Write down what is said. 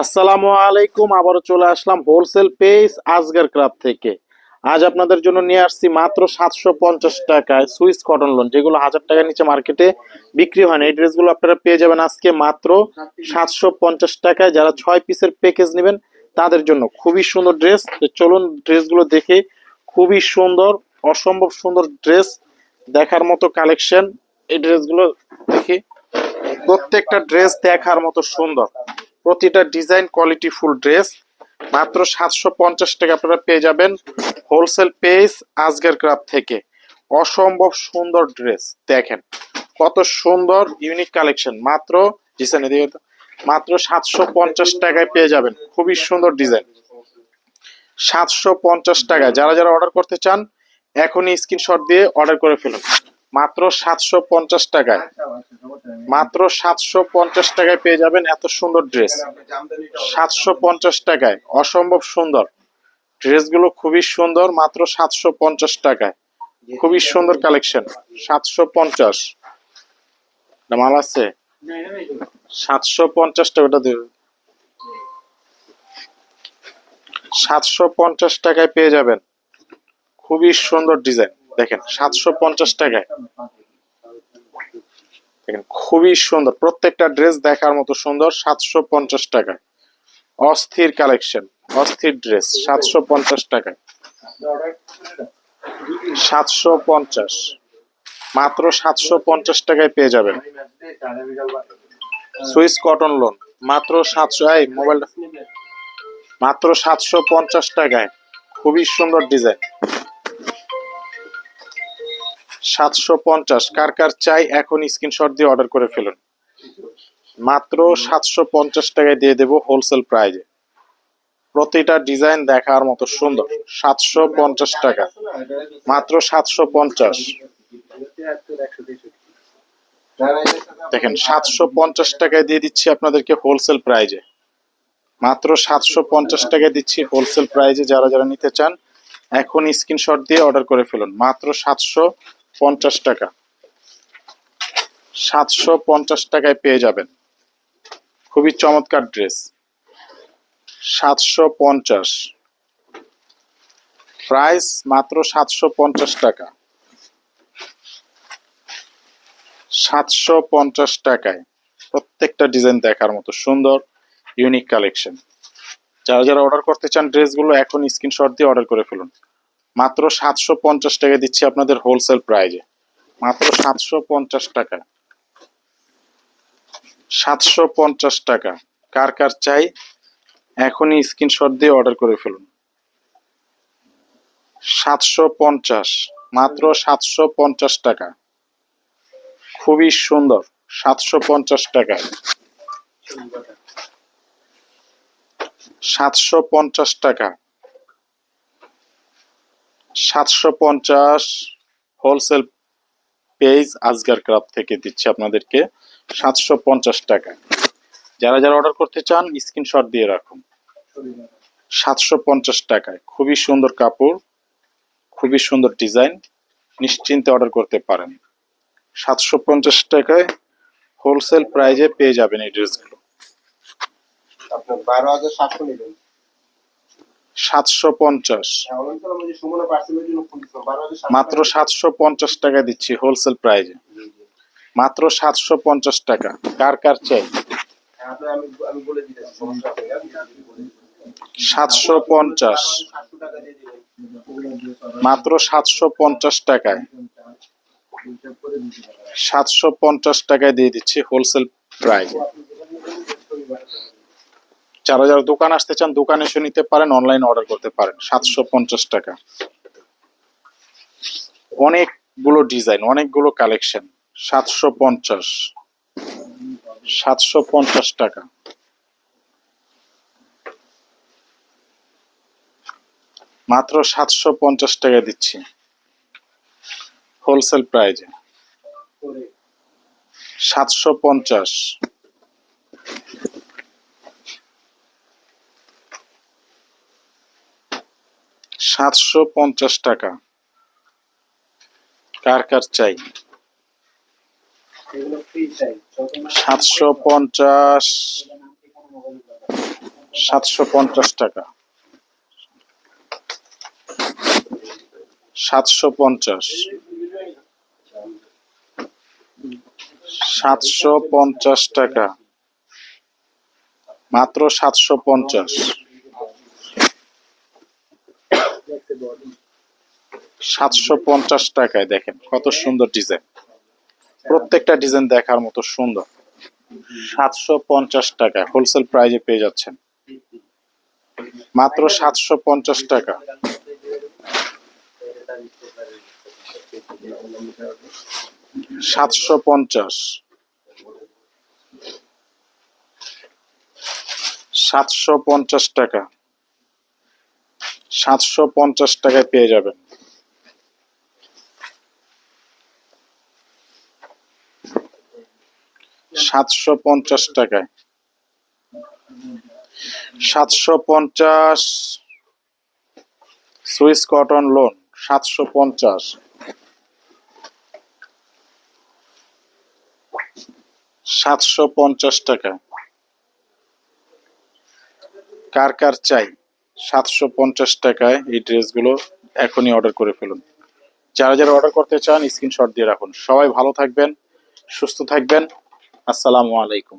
আসসালামু আলাইকুম, আবারও চলে আসলাম হোলসেল পেজ আজগার ক্লাব থেকে। আজ আপনাদের জন্য নিয়ে আসছি মাত্র সাতশো পঞ্চাশ টাকায় সুইস কটন লোন যেগুলো হাজার টাকার নিচে মার্কেটে বিক্রি হয় না। এই ড্রেসগুলো আপনারা পেয়ে যাবেন আজকে মাত্র সাতশো পঞ্চাশ টাকায়। যারা ছয় পিসের প্যাকেজ নেবেন, তাদের জন্য খুবই সুন্দর ড্রেস চলুন ড্রেসগুলো দেখে, খুবই সুন্দর, অসম্ভব সুন্দর ড্রেস দেখার মতো কালেকশন এই ড্রেসগুলো দেখে, প্রত্যেকটা ড্রেস দেখার মতো সুন্দর। প্রতিটা ডিজাইন কোয়ালিটি ফুল ড্রেস মাত্র সাতশো পঞ্চাশ টাকা আপনারা পেয়ে যাবেন হোলসেল পেজ আজগের ক্রাফ থেকে। অসম্ভব সুন্দর ড্রেস দেখেন কত সুন্দর ইউনিক কালেকশন মাত্র ডিজাইন মাত্র সাতশো পঞ্চাশ টাকায় পেয়ে যাবেন, খুবই সুন্দর ডিজাইন সাতশো পঞ্চাশ টাকায়, যারা যারা অর্ডার করতে চান, এখনই স্ক্রিনশট দিয়ে অর্ডার করে ফেলুন। মাত্র সাতশো পঞ্চাশ টাকায়। মাত্র সাতশো পঞ্চাশ টাকায় পেয়ে যাবেন এত সুন্দর ড্রেস সাতশো পঞ্চাশ টাকায়, অসম্ভব সুন্দর। ড্রেসগুলো খুবই সুন্দর, মাত্র সাতশো পঞ্চাশ টাকায়। খুবই সুন্দর কালেকশন সাতশো পঞ্চাশ। মাল আছে? সাতশো পঞ্চাশ টাকাটা দেবে। সাতশো পঞ্চাশ টাকায় পেয়ে যাবেন। খুবই সুন্দর ডিজাইন দেখেন, সাতশো পঞ্চাশ টাকায়। দেখেন, খুবই সুন্দর। প্রত্যেকটা ড্রেস দেখার মতো সুন্দর, সাতশো পঞ্চাশ টাকায়। অস্থির কালেকশন, অস্থির ড্রেস, সাতশো পঞ্চাশ টাকায়। সাতশো পঞ্চাশ। মাত্র সাতশো পঞ্চাশ টাকায় পেয়ে যাবেন। সুইস কটন লোন, মাত্র সাতশো, এই মোবাইলটা। মাত্র সাতশো পঞ্চাশ টাকায়। খুবই সুন্দর ডিজাইন। সাতশো পঞ্চাশ। কার কার চাই এখন স্ক্রিনশট দিয়ে অর্ডার করে ফেলুন। মাত্র সাতশো পঞ্চাশ টাকায় দিয়ে দেবো হোলসেল প্রাইজে প্রতিটা ডিজাইন দেখার মতো সুন্দর। সাতশো পঞ্চাশ টাকা। মাত্র সাতশো পঞ্চাশ। দেখেন, সাতশো পঞ্চাশ টাকায় দিয়ে দিচ্ছি আপনাদেরকে হোলসেল প্রাইজে মাত্র সাতশো পঞ্চাশ টাকায় দিচ্ছি হোলসেল প্রাইজে যারা যারা নিতে চান, এখন স্ক্রিনশট দিয়ে অর্ডার করে ফেলুন। মাত্র সাতশো পঞ্চাশ টাকা। সাতশো পঞ্চাশ টাকায় পেয়ে যাবেন। খুবই চমৎকার ড্রেস। সাতশো পঞ্চাশ। প্রাইস মাত্র সাতশো পঞ্চাশ টাকা। সাতশো পঞ্চাশ টাকায় প্রত্যেকটা ডিজাইন দেখার মতো সুন্দর, ইউনিক কালেকশন। যারা যারা অর্ডার করতে চান ড্রেসগুলো, এখন স্ক্রিনশট দিয়ে অর্ডার করে ফেলুন। মাত্র সাতশো পঞ্চাশ টাকা দিচ্ছি আপনাদের হোলসেল প্রাইজে মাত্র সাতশো পঞ্চাশ টাকা। সাতশো পঞ্চাশ টাকা। কার কার চাই, এখনই স্ক্রিনশট দিয়ে অর্ডার করে ফেলুন। সাতশো পঞ্চাশ, মাত্র সাতশো পঞ্চাশ টাকা। খুবই সুন্দর, সাতশো পঞ্চাশ টাকা। সাতশো পঞ্চাশ টাকা। সাতশো পঞ্চাশ হোলসেল পেজ আজগার ক্রাব থেকে দিচ্ছি আপনাদেরকে সাতশো পঞ্চাশ টাকা। যারা যারা অর্ডার করতে চান স্ক্রিনশট দিয়ে রাখুন। সাতশো পঞ্চাশ টাকায়। খুবই সুন্দর কাপড়, খুবই সুন্দর ডিজাইন নিশ্চিন্তে অর্ডার করতে পারেন। সাতশো পঞ্চাশ টাকায় হোলসেল প্রাইজে পেয়ে যাবেন এই ড্রেসগুলো বারো হাজার সাতশো নেবেন। সাতশো পঞ্চাশ। এমন তো আমি যে সুমনা পার্সেলের জন্য ফোন দিচ্ছিলাম বারো হাজার মাত্র সাতশো পঞ্চাশ টাকা দিচ্ছি হোলসেল প্রাইজে মাত্র সাতশো পঞ্চাশ টাকা। কার কার চাই? হবে না। সাতশো পঞ্চাশ। মাত্র সাতশো পঞ্চাশ টাকায়। সাতশো পঞ্চাশ টাকায়। দিয়ে দিচ্ছি হোলসেল প্রাইস যারা যারা দোকান আসতে চান, দোকানে এসে নিতে পারেন অনলাইন অর্ডার করতে পারেন। সাতশো পঞ্চাশ টাকা। অনেকগুলো ডিজাইন অনেকগুলো কালেকশন সাতশো পঞ্চাশ। সাতশো পঞ্চাশ টাকা। মাত্র সাতশো পঞ্চাশ টাকা দিচ্ছি। হোলসেল প্রাইজে সাতশো পঞ্চাশ। সাতশো পঞ্চাশ টাকা। কার কার চাই? সাতশো পঞ্চাশ সাতশো পঞ্চাশ টাকা। সাতশো পঞ্চাশ। সাতশো পঞ্চাশ টাকা। মাত্র সাতশো পঞ্চাশ। সাতশো পঞ্চাশ টাকায় দেখেন, কত সুন্দর ডিজাইন। প্রত্যেকটা ডিজাইন দেখার মতো সুন্দর। সাতশো পঞ্চাশ টাকা হোলসেল প্রাইজে পেয়ে যাচ্ছেন। মাত্র সাতশো পঞ্চাশ টাকা। সাতশো পঞ্চাশ। সাতশো পঞ্চাশ টাকা। সাতশো পঞ্চাশ টাকায় পেয়ে যাবেন সাতশো পঞ্চাশ টাকায়। সাতশো পঞ্চাশ সুইস কটন লোন, সাতশো পঞ্চাশ। সাতশো পঞ্চাশ টাকা। কার কার চাই? সাতশো পঞ্চাশ টাকায় এই ড্রেসগুলো এখনই অর্ডার করে ফেলুন। যারা যারা অর্ডার করতে চান স্ক্রিনশট দিয়ে রাখুন। সবাই ভালো থাকবেন, সুস্থ থাকবেন। আসসালামু আলাইকুম।